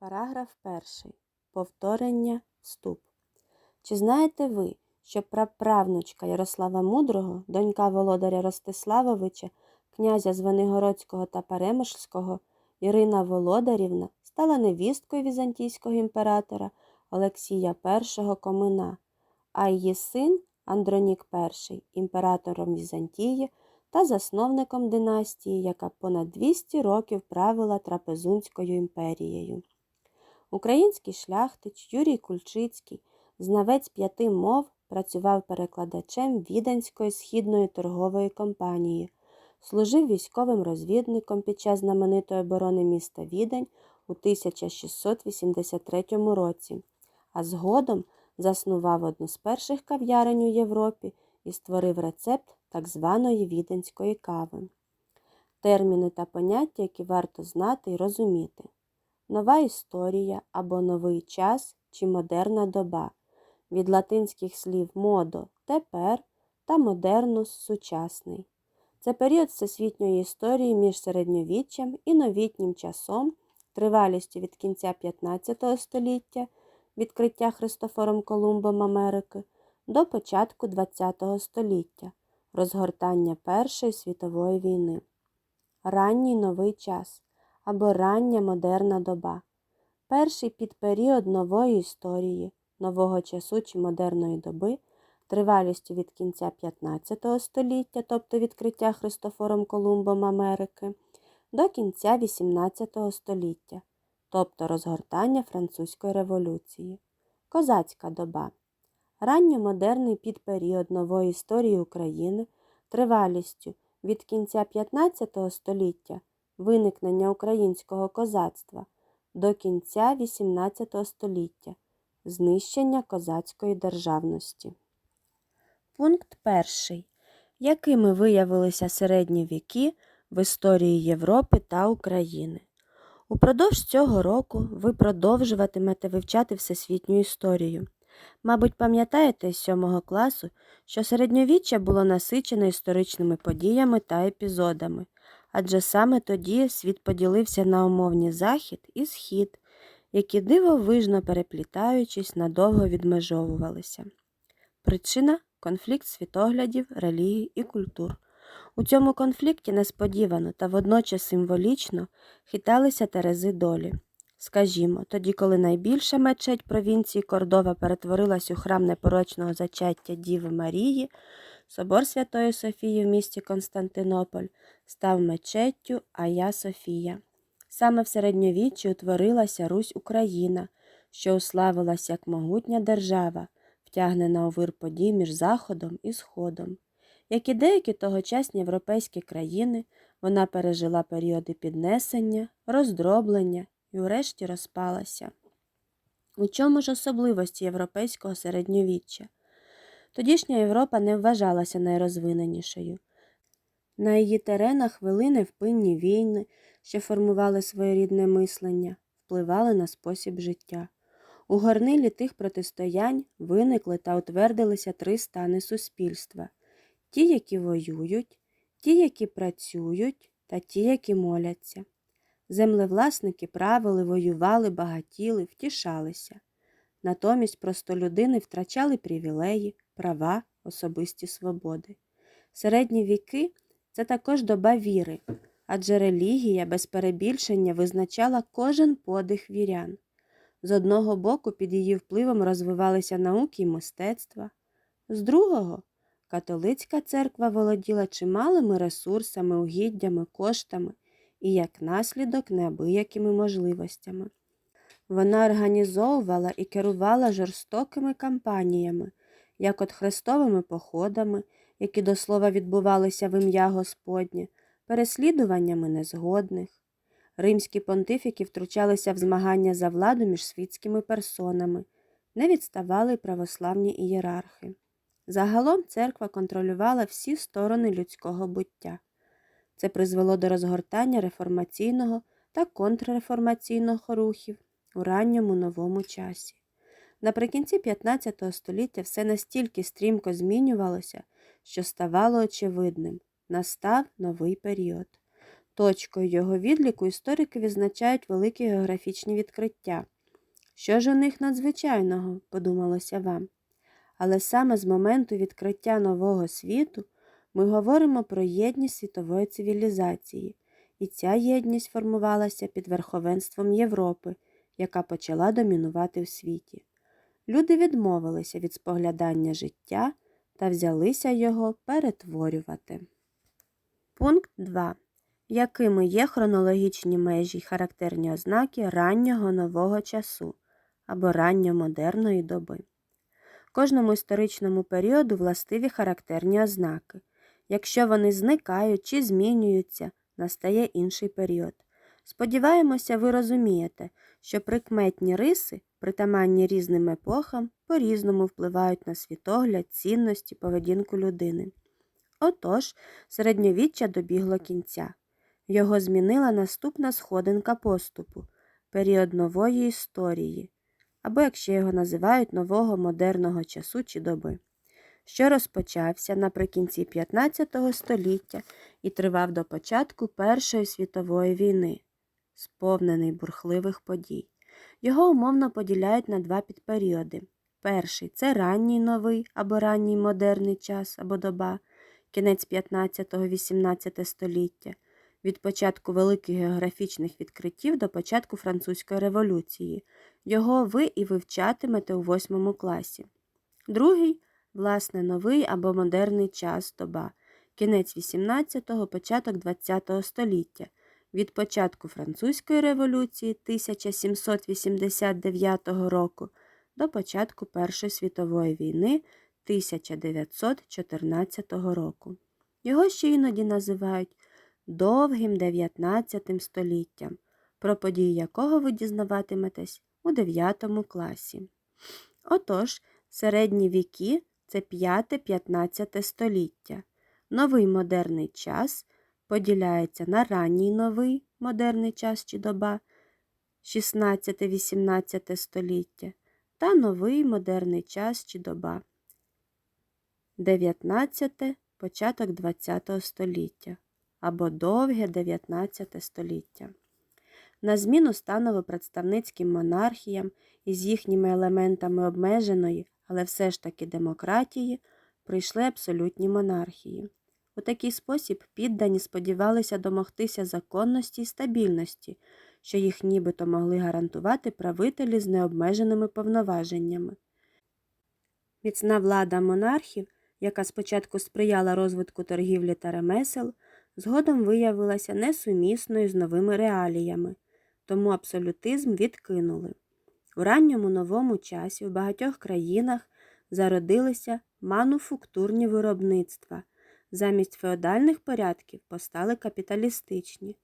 Параграф 1. Повторення вступ. Чи знаєте ви, що праправнучка Ярослава Мудрого, донька володаря Ростиславовича, князя Звенигородського та Перемишльського, Ірина Володарівна стала невісткою візантійського імператора Олексія І Комина, а її син Андронік І імператором Візантії та засновником династії, яка понад 200 років правила Трапезунською імперією. Український шляхтич Юрій Кульчицький, знавець п'яти мов, працював перекладачем Віденської східної торгової компанії, служив військовим розвідником під час знаменитої оборони міста Відень у 1683 році, а згодом заснував одну з перших кав'ярень у Європі і створив рецепт так званої віденської кави. Терміни та поняття, які варто знати і розуміти нова історія або новий час чи модерна доба, від латинських слів модо тепер та модернус сучасний. Це період всесвітньої історії між середньовіччям і новітнім часом, тривалістю від кінця 15 століття, відкриття Христофором Колумбом Америки, до початку ХХ століття, розгортання Першої світової війни. Ранній новий час або рання модерна доба. Перший підперіод нової історії, нового часу чи модерної доби, тривалістю від кінця 15 століття, тобто відкриття Христофором Колумбом Америки, до кінця 18 століття, тобто розгортання Французької революції. Козацька доба. Ранньомодерний підперіод нової історії України тривалістю від кінця 15 століття виникнення українського козацтва до кінця XVIII століття, знищення козацької державності. Пункт перший. Якими виявилися середні віки в історії Європи та України? Упродовж цього року ви продовжуватимете вивчати всесвітню історію. Мабуть, пам'ятаєте з сьомого класу, що середньовіччя було насичене історичними подіями та епізодами, адже саме тоді світ поділився на умовні захід і схід, які дивовижно переплітаючись, надовго відмежовувалися. Причина конфлікт світоглядів, релігій і культур. У цьому конфлікті несподівано та водночас символічно хиталися терези долі. Скажімо, тоді, коли найбільша мечеть провінції Кордова перетворилась у храм непорочного зачаття Діви Марії, собор Святої Софії в місті Константинополь став мечеттю Ая Софія. Саме в середньовіччі утворилася Русь Україна, що уславилася як могутня держава, втягнена у вир подій між Заходом і Сходом. Як і деякі тогочасні європейські країни, вона пережила періоди піднесення, роздроблення і врешті розпалася. У чому ж особливості європейського середньовіччя? Тодішня Європа не вважалася найрозвиненішою. На її теренах вели невпинні війни, що формували своєрідне мислення, впливали на спосіб життя. У горнилі тих протистоянь виникли та утвердилися три стани суспільства ті, які воюють, ті, які працюють, та ті, які моляться. Землевласники правили, воювали, багатіли, втішалися. Натомість простолюдини втрачали привілеї, права, особисті свободи. Середні віки це також доба віри, адже релігія без перебільшення визначала кожен подих вірян. З одного боку під її впливом розвивалися науки й мистецтва, з другого католицька церква володіла чималими ресурсами, угіддями, коштами і, як наслідок, неабиякими можливостями. Вона організовувала і керувала жорстокими кампаніями, як от хрестовими походами, які до слова відбувалися в ім'я Господнє, переслідуваннями незгодних. Римські понтифіки втручалися в змагання за владу між світськими персонами, не відставали православні ієрархи. Загалом церква контролювала всі сторони людського буття. Це призвело до розгортання реформаційного та контрреформаційного рухів у ранньому новому часі. Наприкінці 15 століття все настільки стрімко змінювалося, що ставало очевидним настав новий період. Точкою його відліку історики відзначають великі географічні відкриття. Що ж у них надзвичайного, подумалося вам. Але саме з моменту відкриття нового світу ми говоримо про єдність світової цивілізації, і ця єдність формувалася під верховенством Європи, яка почала домінувати в світі. Люди відмовилися від споглядання життя та взялися його перетворювати. Пункт 2. Якими є хронологічні межі й характерні ознаки раннього нового часу або ранньомодерної доби? Кожному історичному періоду властиві характерні ознаки. Якщо вони зникають чи змінюються, настає інший період. Сподіваємося, ви розумієте, що прикметні риси, притаманні різним епохам, по-різному впливають на світогляд, цінності, поведінку людини. Отож, середньовіччя добігло кінця. Його змінила наступна сходинка поступу період нової історії, або, якщо його називають, нового модерного часу чи доби, що розпочався наприкінці 15 століття і тривав до початку Першої світової війни, сповнений бурхливих подій. Його умовно поділяють на два підперіоди. Перший це ранній новий або ранній модерний час або доба, кінець 15-18 століття, від початку великих географічних відкриттів до початку Французької революції. Його ви і вивчатимете у восьмому класі. Другий власне, новий або модерний час доба, кінець 18-го, початок 20-го століття, від початку Французької революції 1789 року до початку Першої світової війни 1914 року. Його ще іноді називають довгим 19 століттям, про події якого ви дізнаватиметесь у 9 класі. Отож, середні віки це 5-15 століття. Новий модерний час поділяється на ранній новий модерний час чи доба 16-18 століття та новий модерний час чи доба 19 початок 20 століття або довге 19 століття. На зміну станово представницьким монархіям із їхніми елементами обмеженої, але все ж таки демократії, прийшли абсолютні монархії. У такий спосіб піддані сподівалися домогтися законності і стабільності, що їх нібито могли гарантувати правителі з необмеженими повноваженнями. Міцна влада монархів, яка спочатку сприяла розвитку торгівлі та ремесел, згодом виявилася несумісною з новими реаліями, тому абсолютизм відкинули. У ранньому новому часі в багатьох країнах зародилися мануфактурні виробництва. Замість феодальних порядків постали капіталістичні.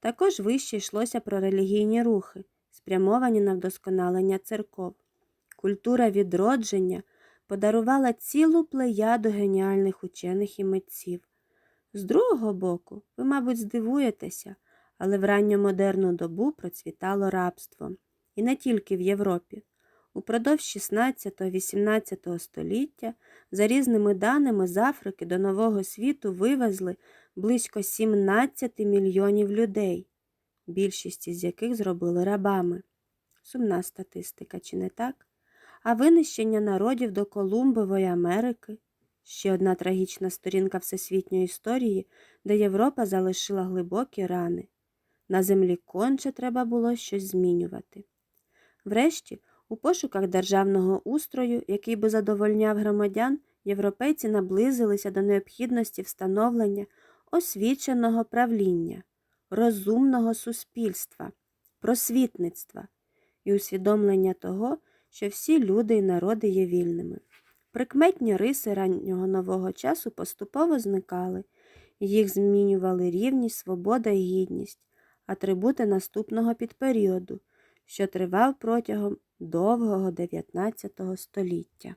Також вище йшлося про релігійні рухи, спрямовані на вдосконалення церков. Культура відродження подарувала цілу плеяду геніальних учених і митців. З другого боку, ви, мабуть, здивуєтеся, але в ранньомодерну добу процвітало рабство. І не тільки в Європі. Упродовж 16-18 століття, за різними даними, з Африки до Нового світу вивезли близько 17 мільйонів людей, більшість із яких зробили рабами. Сумна статистика, чи не так? А винищення народів до Колумбової Америки ще одна трагічна сторінка всесвітньої історії, де Європа залишила глибокі рани. На землі конче треба було щось змінювати. Врешті, у пошуках державного устрою, який би задовольняв громадян, європейці наблизилися до необхідності встановлення освіченого правління, розумного суспільства, просвітництва і усвідомлення того, що всі люди і народи є вільними. Прикметні риси раннього нового часу поступово зникали, їх змінювали рівність, свобода і гідність, атрибути наступного підперіоду – що тривав протягом довгого 19 століття.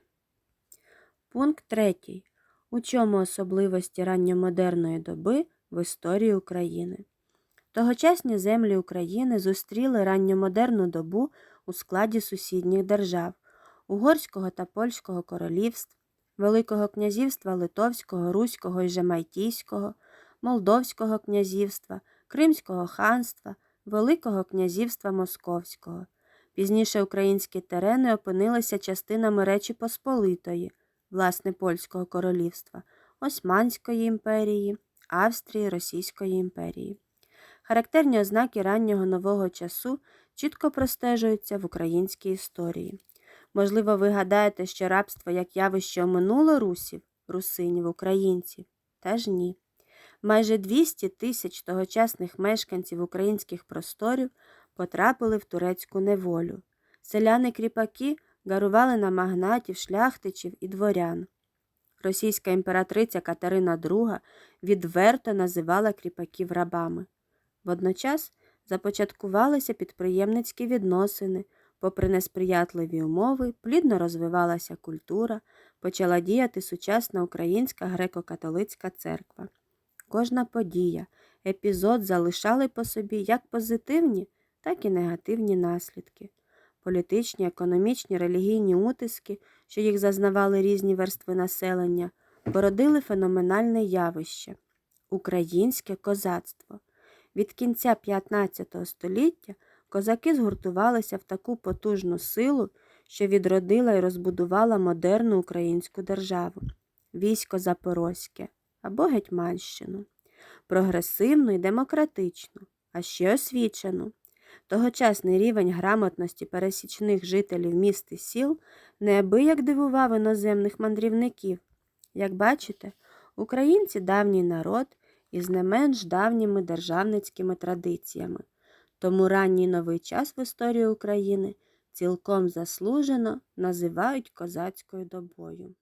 Пункт 3. У чому особливості ранньомодерної доби в історії України? Тогочасні землі України зустріли ранньомодерну добу у складі сусідніх держав Угорського та Польського королівств, Великого князівства Литовського, Руського і Жемайтійського, Молдовського князівства, Кримського ханства, Великого князівства Московського. Пізніше українські терени опинилися частинами Речі Посполитої, власне Польського королівства, Османської імперії, Австрії, Російської імперії. Характерні ознаки раннього нового часу чітко простежуються в українській історії. Можливо, ви гадаєте, що рабство як явище оминуло русів, русинів, українців? Теж ні. Майже 200 тисяч тогочасних мешканців українських просторів потрапили в турецьку неволю. Селяни-кріпаки гарували на магнатів, шляхтичів і дворян. Російська імператриця Катерина II відверто називала кріпаків рабами. Водночас започаткувалися підприємницькі відносини, попри несприятливі умови, плідно розвивалася культура, почала діяти сучасна українська греко-католицька церква. Кожна подія, епізод залишали по собі як позитивні, так і негативні наслідки. Політичні, економічні, релігійні утиски, що їх зазнавали різні верстви населення, породили феноменальне явище українське козацтво. Від кінця 15 століття козаки згуртувалися в таку потужну силу, що відродила і розбудувала модерну українську державу військо Запорозьке або Гетьманщину, прогресивну і демократичну, а ще освічену. Тогочасний рівень грамотності пересічних жителів міст і сіл неабияк дивував іноземних мандрівників. Як бачите, українці давній народ із не менш давніми державницькими традиціями. Тому ранній новий час в історії України цілком заслужено називають козацькою добою.